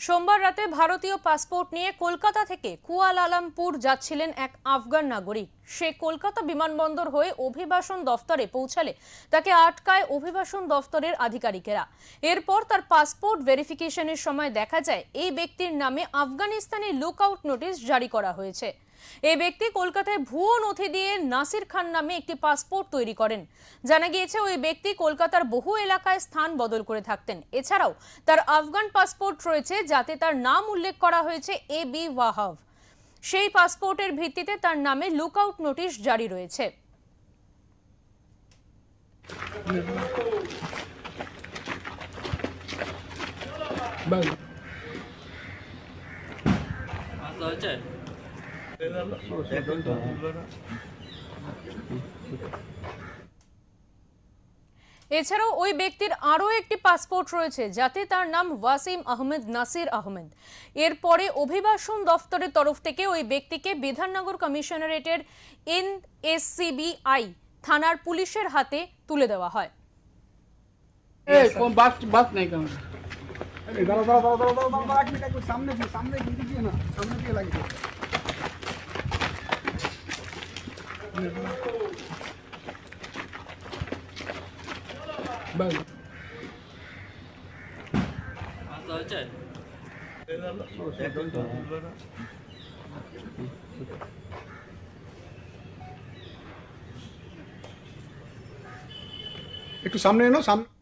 সোমবার রাতে ভারতীয় পাসপোর্ট নিয়ে কলকাতা থেকে কুয়ালালামপুর যাচ্ছিলেন এক আফগান নাগরিক। সে কলকাতা বিমানবন্দর হয়ে অভিবাসন দফতরে পৌঁছালে তাকে আটকায় অভিবাসন দফতরের আধিকারিকেরা। এরপর তার পাসপোর্ট ভেরিফিকেশনের সময় দেখা যায়, এই ব্যক্তির নামে আফগানিস্তানে লুকআউট নোটিশ জারি করা হয়েছে। এই ব্যক্তি কলকাতায় ভুয়ো নথি দিয়ে নাসির খান নামে একটি পাসপোর্ট তৈরি করেন। জানা গিয়েছে ওই ব্যক্তি কলকাতার বহু এলাকায় স্থান বদল করে থাকতেন। এছাড়াও তার আফগান পাসপোর্ট রয়েছে যাতে তার নাম উল্লেখ করা হয়েছে এ বি ওয়াহাব। সেই পাসপোর্টের ভিত্তিতে তার নামে লুকআউট নোটিশ জারি রয়েছে. এছাড়াও ওই ব্যক্তির আরও একটি পাসপোর্ট রয়েছে যাতে তার নাম ওয়াসিম আহমেদ নাসির আহমেদ। এরপরে অভিবাসন দফতরের তরফ থেকে ওই ব্যক্তিকে বিধাননগর কমিশনারেটের এনএসসিবিআই থানার পুলিশের হাতে তুলে দেওয়া হয়। সামনে সামনে দিয়ে একটু সামনে এনো সামনে